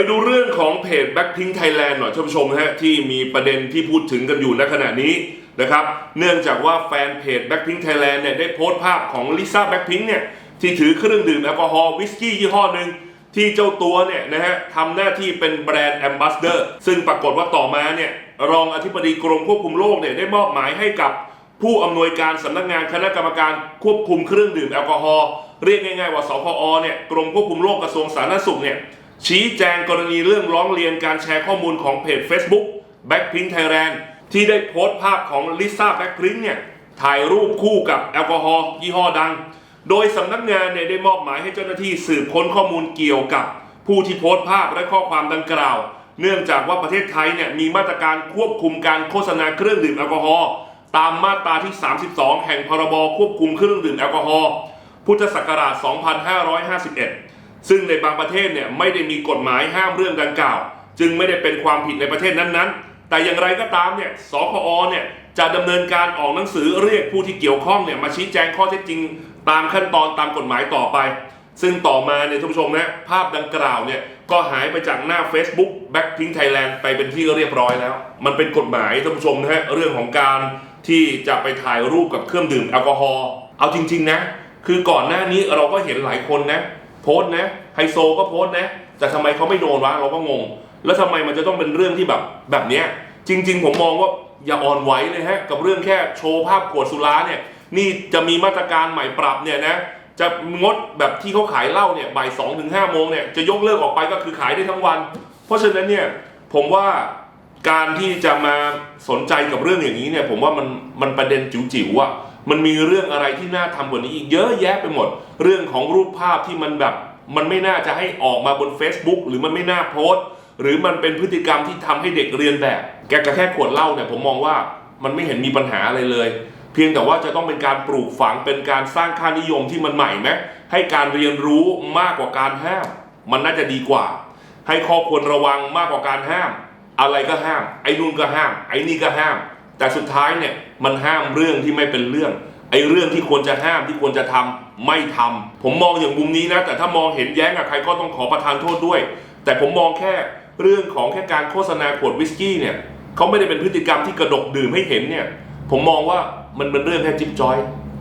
ไปดูเรื่องของเพจ Blackpink Thailand หน่อยท่านผู้ชมฮะที่มีประเด็นที่พูดถึงกันอยู่ณขณะนี้นะครับ เนื่องจากว่าแฟนเพจ Blackpink Thailand เนี่ยได้โพสต์ภาพของลิซ่า Blackpink เนี่ยที่ถือเครื่องดื่มแอลกอฮอล์วิสกี้ยี่ห้อหนึ่งที่เจ้าตัวเนี่ยนะฮะทำหน้าที่เป็นแบรนด์แอมบาสเดอร์ซึ่งปรากฏว่าต่อมาเนี่ยรองอธิบดีกรมควบคุมโรคเนี่ยได้มอบหมายให้กับผู้อำนวยการสำนักงานคณะกรรมการควบคุมเครื่องดื่มแอลกอฮอล์เรียกง่ายๆว่าสพอเนี่ยกรมควบคุมโรคกระทรวงสาธารณสุขเนี่ย ชี้แจงกรณีเรื่องร้องเรียนการแชร์ข้อมูลของเพจ Facebook Blackpink Thailand ที่ได้โพสต์ภาพของลิซ่าแบ็คพิงเนี่ยถ่ายรูปคู่กับแอลกอฮอล์ยี่ห้อดัง โดยสำนักงานเนี่ยได้มอบหมายให้เจ้าหน้าที่สืบค้นข้อมูลเกี่ยวกับ ผู้ที่โพสต์ภาพและข้อความดังกล่าว เนื่องจากว่าประเทศไทยเนี่ยมีมาตรการควบคุมการโฆษณาเครื่องดื่มแอลกอฮอล์ตามมาตราที่ 32 แห่งพรบควบคุมเครื่องดื่มแอลกอฮอล์พุทธศักราช 2551 ซึ่งในบางประเทศเนี่ยไม่ได้มีกฎหมายห้ามเรื่องดังกล่าว จึงไม่ได้เป็นความผิดในประเทศนั้นๆ แต่อย่างไรก็ตามเนี่ยสคอเนี่ยจะดำเนินการออกหนังสือเรียกผู้ที่เกี่ยวข้องเนี่ยมาชี้แจงข้อเท็จจริง ตามขั้นตอนตามกฎหมายต่อไป ซึ่งต่อมาเนี่ยท่านผู้ชมนะภาพดังกล่าวเนี่ยก็หายไปจากหน้า Facebook Backpink Thailand ไปเป็นที่เรียบร้อยแล้ว มันเป็นกฎหมายท่านผู้ชมนะฮะเรื่องของการที่จะไปถ่ายรูปกับเครื่องดื่มแอลกอฮอล์เอาจริง ๆ นะ คือก่อนหน้านี้เราก็เห็นหลายคนนะ สต์นะไฮโซก็โพสต์นะ แต่ทำไมเขาไม่โดนวะเราก็งง แล้วทำไมมันจะต้องเป็นเรื่องที่แบบแบบเนี้ยจริง ๆ ผมมองว่าอย่าอ่อนไหวเลยฮะกับเรื่องแค่โชว์ภาพขวดสุราเนี่ยนี่จะมีมาตรการใหม่ปรับเนี่ยนะจะงดแบบที่เขาขายเหล้าเนี่ยบ่ายสองถึงห้าโมงเนี่ยจะยกเลิกออกไปก็คือขายได้ทั้งวัน เพราะฉะนั้นเนี่ยผมว่าการที่จะมาสนใจกับเรื่องอย่างนี้เนี่ยผมว่ามันมันประเด็นจิ๋วๆอะ มันมีเรื่องอะไรที่น่าทำกว่านี้อีกเยอะแยะไปหมด เรื่องของรูปภาพที่มันแบบมันไม่น่าจะให้ออกมาบน Facebook หรือมันไม่น่าโพสต์ หรือมันเป็นพฤติกรรมที่ทำให้เด็กเรียนแบบ แกก็แค่ขวดเหล้าเนี่ยผมมองว่ามันไม่เห็นมีปัญหาอะไรเลย เพียงแต่ว่าจะต้องเป็นการปลูกฝังเป็นการสร้างค่านิยมที่มันใหม่ไหมให้การเรียนรู้มากกว่าการห้าม มันน่าจะดีกว่า ให้ข้อควรระวังมากกว่าการห้าม อะไรก็ห้าม ไอ้นู่นก็ห้าม ไอ้นี่ก็ห้าม แต่สุดท้ายเนี่ยมันห้ามเรื่องที่ไม่เป็นเรื่องไอ้เรื่องที่ควรจะห้ามที่ควรจะทำไม่ทำผมมองอย่างมุมนี้นะ แต่ถ้ามองเห็นแย้งกับใครก็ต้องขอประทานโทษด้วย แต่ผมมองแค่เรื่องของแค่การโฆษณาขวดวิสกี้เนี่ยเขาไม่ได้เป็นพฤติกรรมที่กระดกดื่มให้เห็นเนี่ย ผมมองว่ามันเป็นเรื่องแค่จิ๊บจอย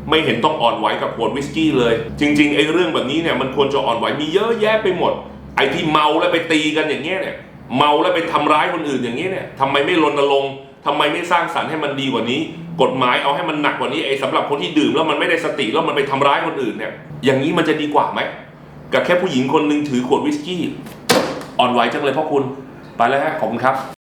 ไม่เห็นต้องอ่อนไหวกับขวดวิสกี้เลย จริงๆไอ้เรื่องแบบนี้เนี่ยมันควรจะอ่อนไหวมีเยอะแยะไปหมด ไอ้ที่เมาแล้วไปตีกันอย่างเงี้ยเนี่ยเมาแล้วไปทำร้ายคนอื่นอย่างเงี้ยเนี่ยทำไมไม่รณรงค์ ทำไมไม่สร้างสรรค์ให้มันดีกว่านี้ กฎหมายเอาให้มันหนักกว่านี้ไอ้สำหรับคนที่ดื่มแล้วมันไม่ได้สติแล้วมันไปทำร้ายคนอื่นเนี่ย อย่างนี้มันจะดีกว่าไหมกับแค่ผู้หญิงคนหนึ่งถือขวดวิสกี้ อ่อนไหวจังเลยพ่อคุณ ไปแล้วฮะขอบคุณครับ